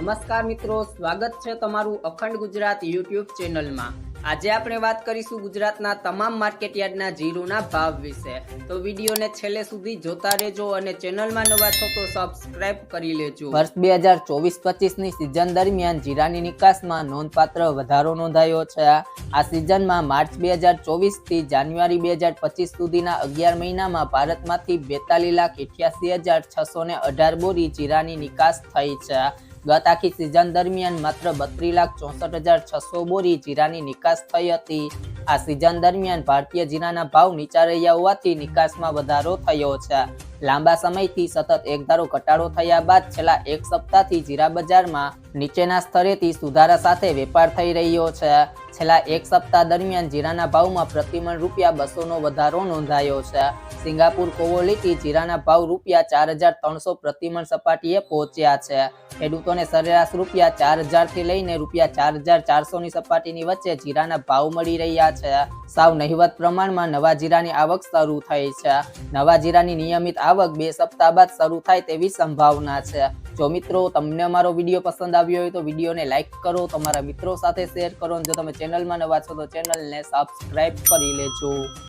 નમસ્કાર મિત્રો, સ્વાગત છે તમારું અખંડ ગુજરાત યુટ્યુબ ચેનલમાં. આજે આપણે વાત કરીશું ગુજરાતના તમામ માર્કેટયાર્ડના જીરુના ભાવ વિશે. તો વિડીયોને છેલ્લે સુધી જોતા રહેજો અને ચેનલમાં નવા છો તો સબસ્ક્રાઇબ કરી લેજો. વર્ષ બે હજાર ચોવીસ પચીસની સિઝન દરમિયાન જીરાની નિકાસમાં નોંધપાત્ર વધારો નોંધાયો છે. આ સિઝનમાં માર્ચ બે હજાર ચોવીસથી જાન્યુઆરી બે હજાર પચીસ સુધીના અગિયાર મહિનામાં ભારતમાંથી બેતાલીસ લાખ અઠ્યાસી હજાર છસો ને અઢાર બોરી જીરાની નિકાસ થઈ છે. ગત આખી સિઝન દરમિયાન માત્ર બત્રીસ લાખ ચોસઠ હજાર છસો બોરી જીરાની નિકાસ થઈ હતી. આ સિઝન દરમિયાન ભારતીય જીરાના ભાવ નીચા રહ્યા હોવાથી નિકાસમાં વધારો થયો છે. લાંબા સમયથી સતત એક ધારો ઘટાડો થયા બાદ છેલ્લા એક સપ્તાહથી જીરા બજારમાં નીચેના સ્તરેથી સુધારા સાથે વેપાર થઈ રહ્યો છે. છેલ્લા એક સપ્તાહ દરમિયાન જીરાના ભાવમાં પ્રતિમણ રૂપિયા બસોનો વધારો નોંધાયો છે. સિંગાપુર કોવોલીથી જીરાના ભાવ રૂપિયા ચાર હજાર ત્રણસો પ્રતિમણ સપાટીએ પહોંચ્યા છે. ખેડૂતોને સરેરાશ રૂપિયા ચાર હજારથી લઈને રૂપિયા ચાર હજાર ચારસોની સપાટીની વચ્ચે જીરાના ભાવ મળી રહ્યા છે. સાવ નહિવત પ્રમાણમાં નવા જીરાની આવક શરૂ થઈ છે. નવા જીરાની નિયમિત આવક બે સપ્તાહ બાદ શરૂ થાય તેવી સંભાવના છે. જો મિત્રો તમને અમારો વીડિયો પસંદ આવ્યો હોય તો વિડીયોને લાઇક કરો, તમારા મિત્રો સાથે શેર કરો જો તમે ચેનલમાં નવા છો તો ચેનલને સબસ્ક્રાઇબ કરી લેજો.